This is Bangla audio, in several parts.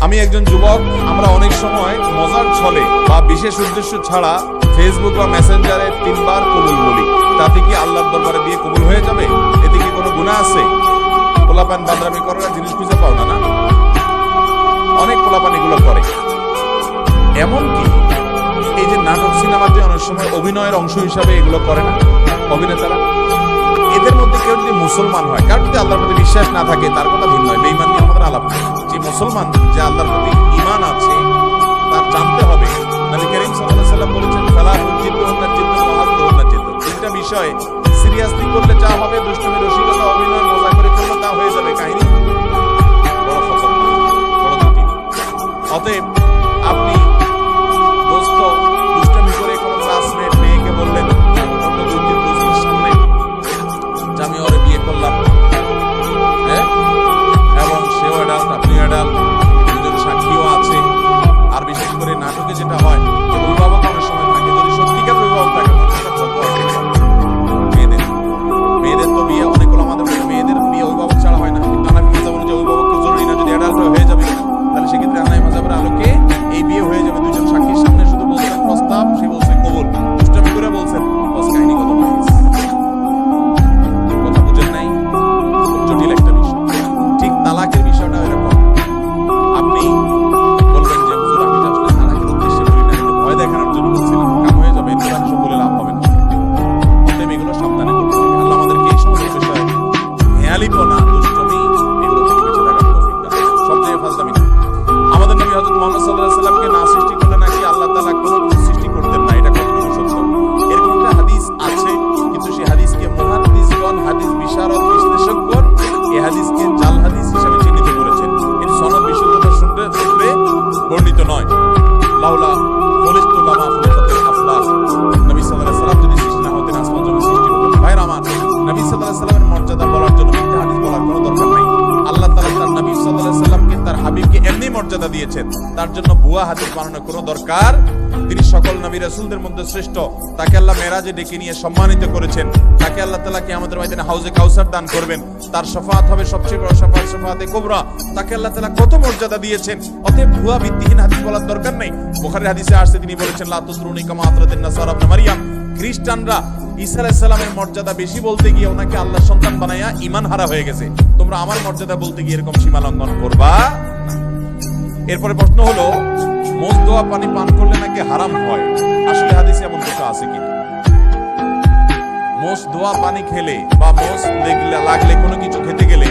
আমি একজন যুবক, আমরা অনেক সময় মজার ছলে বা বিশেষ উদ্দেশ্য ছাড়া ফেসবুক বা মেসেঞ্জারে তিনবার কবুল বলি। তাতে কি আল্লাহর দরবারে বিয়ে কবুল হয়ে যাবে? এতে কি কোনো গুণা আছে? পোলাপান বাদরামি করার জিনিস খুঁজে পাও না না? অনেক পোলাপান এগুলো করে। এমনকি এই যে নাটক সিনেমাতে অনেক সময় অভিনয়ের অংশ হিসাবে এগুলো করে না। অভিনেতারা মুসলমান হয়। কারণ যদি আল্লাহর প্রতি বিশ্বাস না থাকে, তার কথা ভিন্ন হয়। বেইমান নিয়ে আমাদের আলাপ যে মুসলমান, যে আল্লাহর প্রতি ইমান আছে করলাম। হ্যাঁ? এবং সেও অ্যাডাল্ট আপনি অ্যাডাল্ট দুজন সাক্ষীও আছে। আর বিশেষ করে নাটকে যেটা হয় হাবিবকে এমনি মর্যাদা দিয়েছেন, তার জন্য ভুয়া হাদিস বানানোর কোনো দরকার? তিনি সকল নবী রাসূলদের মধ্যে শ্রেষ্ঠ। তাকে আল্লাহ মেরাজে ডেকে নিয়ে সম্মানিত করেছেন। তাকে আল্লাহ তাআলা কিয়ামতের ময়দানে হাউজে কাউসার দান করবেন। তার শফাআত হবে সবচেয়ে বড় শফাআত শফাআতে কুবরা। তাকে আল্লাহ তালা কত মর্যাদা দিয়েছেন? অতএব ভুয়া ভিত্তিহীন হাদিস বলার দরকার নেই। বুখারীর হাদিসে আসছে, তিনি বলেছেন, লা তুসরুনি কামা আতরাতিন নাসারা ইবনে মারইয়াম খ্রিস্টানরা ঈসা আলাইহিস সালামের মর্যাদা বেশি বলতে গিয়ে ওনাকে আল্লাহ সন্তান বানায়া ইমান হারা হয়ে গেছে। তোমরা আমার মর্যাদা বলতে গিয়ে এরকম সীমা লঙ্ঘন করবা? এরপরে প্রশ্ন হলো মোজ দোয়া পানি পান করলে নাকি হারাম হয়? আসলে হাদিসে এমন কিছু আছে কি? মোষ দোয়া পানি খেলে বা মোষ লাগলে কোনো কিছু খেতে গেলে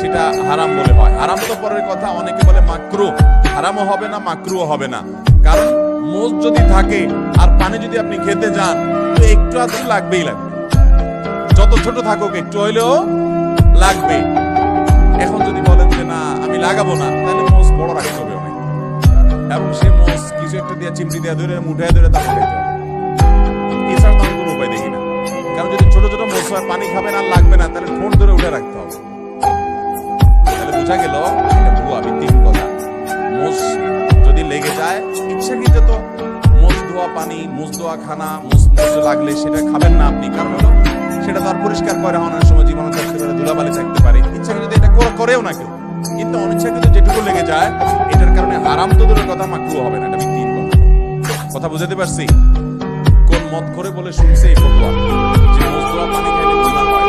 সেটা হারাম বলে হয়। হারাম তো পরের কথা, অনেকে বলে মাকরু। হারামও হবে না, মাকরুও হবে না। কারণ মোষ যদি থাকে আর পানি যদি আপনি খেতে যান, তো একটু আধটু লাগবেই লাগবে। যত ছোট থাকুক, একটু হইলেও লাগবে। এখন যদি বলেন যে, না, আমি লাগাবো না, তাহলে মোষ বড় রাখতে হবে অনেক। এবং সে মোষ কিছু একটা দিয়ে চিমটি দিয়ে ধরে মুঠে ধরে তাকে এছাড়া তো আমি কোনো উপায় দেখি না। কারণ যদি ছোট ছোট হয়, পানি খাবেন আর লাগবে না, তাহলে ঠোঁট ধরে উঠে রাখতে হবে। তাহলে বোঝা গেল ইচ্ছাকৃত তো মোষ ধোয়া পানি, মোষ ধোয়া খানা, মোষ মোষ লাগলে সেটা খাবেন না আপনি। কারণ হলো, সেটা তো আর পরিষ্কার করে অনেক সময় জীবনে থাকতে পারে ধুলাবালি থাকতে পারে। ইচ্ছাকৃত এটা করে- করেও না কেউ, কিন্তু অনিচ্ছাকৃত যেটুকু লেগে যায়, এটার কারণে হারাম তো দূরের কথা মাকরু হবে না, এটা ভিত্তিহীন কথা কথা বুঝাতে পারছি? কোন মত করে বলে শুনছে এই ফতোয়া? যে মোজ ধোয়া পানি খাইলে গুনাহ হয়